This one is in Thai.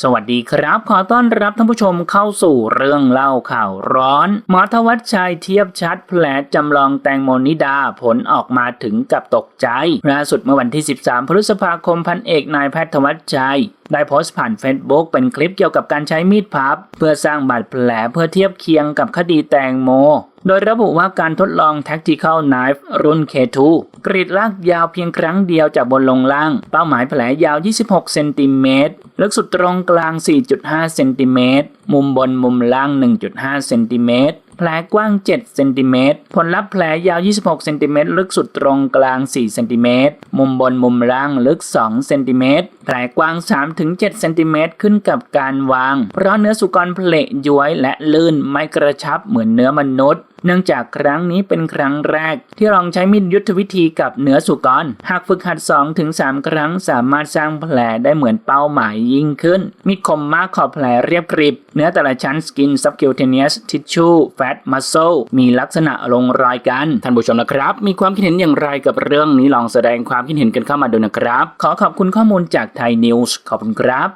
สวัสดีครับ ขอต้อนรับท่านผู้ชมเข้าสู่เรื่องเล่าข่าวร้อนหมอทวัชชัยเทียบชัดแผลจำลองแตงโมนิดาผลออกมาถึงกับตกใจล่าสุดเมื่อวันที่ 13 พฤษภาคมพันเอกนายแพทย์ธวัชชัยได้โพสต์ผ่าน Facebook เป็นคลิปเกี่ยวกับการใช้มีดพับ เพื่อสร้างบาดแผลเพื่อเทียบเคียงกับคดีแตงโม โดยระบุว่าการทดลอง Tactical Knife รุ่น K2 กรีดลากยาวเพียงครั้งเดียวจากบนลงล่าง เป้าหมายแผลยาว 26 เซนติเมตรลึกสุดตรงกลาง 4.5 เซนติเมตร มุมบนมุมล่าง 1.5 เซนติเมตร แผลกว้าง 7 เซนติเมตร ผลลัพธ์แผลยาว 26 เซนติเมตร ลึกสุดตรงกลาง 4 เซนติเมตร มุมบนมุมล่าง ลึก 2 เซนติเมตร แผลกว้าง 3-7 เซนติเมตร ขึ้นกับการวาง เพราะเนื้อสุกรเพลย้วยและลื่นไม่กระชับเหมือนเนื้อมนุษย์ เนื่องจากครั้งนี้เป็นครั้งแรก ที่ลองใช้มีดยุทธวิธีกับเนื้อสุกร หากฝึกหัด2-3ครั้งสามารถสร้างแผลได้เหมือนเป้าหมายยิ่งขึ้น มีคมมากขอบแผลเรียบกริบ เนื้อแต่ละชั้นสกิน subcutaneous tissue fat muscle มีลักษณะลงรอยกัน ท่านผู้ชมนะครับ มีความคิดเห็นอย่างไรกับเรื่องนี้ลองแสดงความคิดเห็นกันเข้ามาดูนะครับ ขอขอบคุณข้อมูลจากไทยนิวส์ขอบคุณครับ